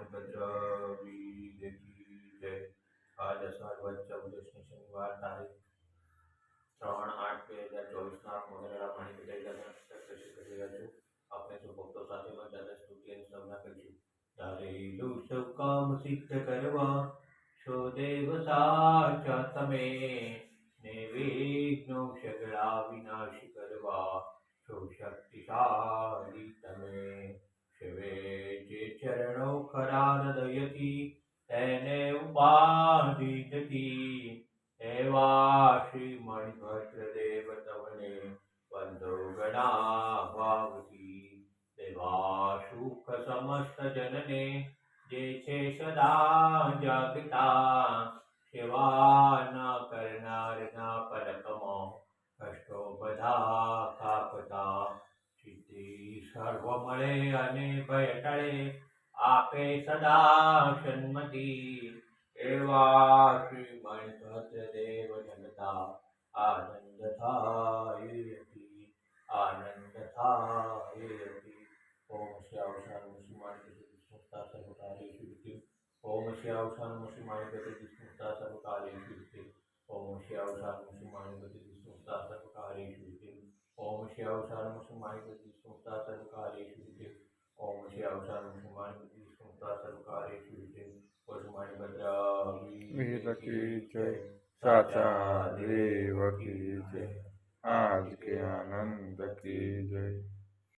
ہماری بدرا دیکھی آج آسان بچ چوبی ڈیسٹینیشن بار تاریخ شراون آٹھ کے ہزار چوبیس آپ مغل اور پانی کے لیے زیادہ سکسیس کرے گا جو اپنے سب بہت ساتھی بہت زیادہ سوتی ہے سب نہ کر جو تارے لو سب کا مسیح کروا شو دیو سا چاہتا میں نے ویگ نو ખરા હૃદયથી તેને ઉપાધિ જતી એવા શ્રી મણિભદ્ર દેવ તમને બંધો ગણા દેવા સુખ સમસ્ત જનને જે છે સદા જાગતા સેવા ન કરનારના પલકમો કષ્ટો બધા કાપતા સિદ્ધિ સર્વ મળે અને ભય ટળે آپ سدا ٹنتی دے جگتا آنند تھا آنند تھام سی اوسان موسم اسمتا سب کام شیا اوسان موسم اسمتا سب کام شیا اوسان موسم پتی اسمتا سب کاشتی موسم اسمتا سب کا آج کے آنند کی جائے